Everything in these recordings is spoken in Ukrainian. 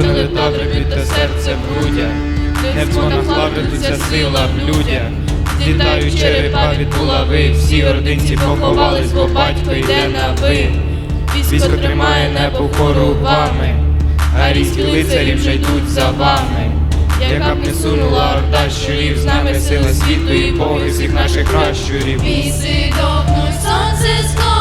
не летаври б'ють серце грудях, не в дзвонах лавритуться сила в людях. Злітають черепа від булави, всі ординці поховались, бо батько йде на ви. Військо тримає небо вгору вами, арійські лицарі вже йдуть за вами. Яка б не сунула орда щурів, з нами сила світу і Боги всіх наших кращурів. Віси довгнуть, сонце сходиться,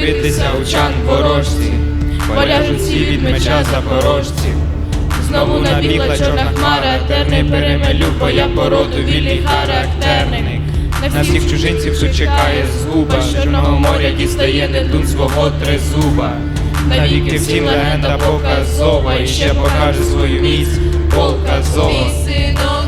Дивитися учан ворожці, поляжуть всі від меча запорожці. Знову набігла чорна хмара, терний перемелю, бо я породу вільний характерник. На всіх чужинців тут чекає згуба, з чорного моря дістає Нептун свого тризуба. Навіки всім легенда показова, і ще покаже свою міць полка зова. Віси до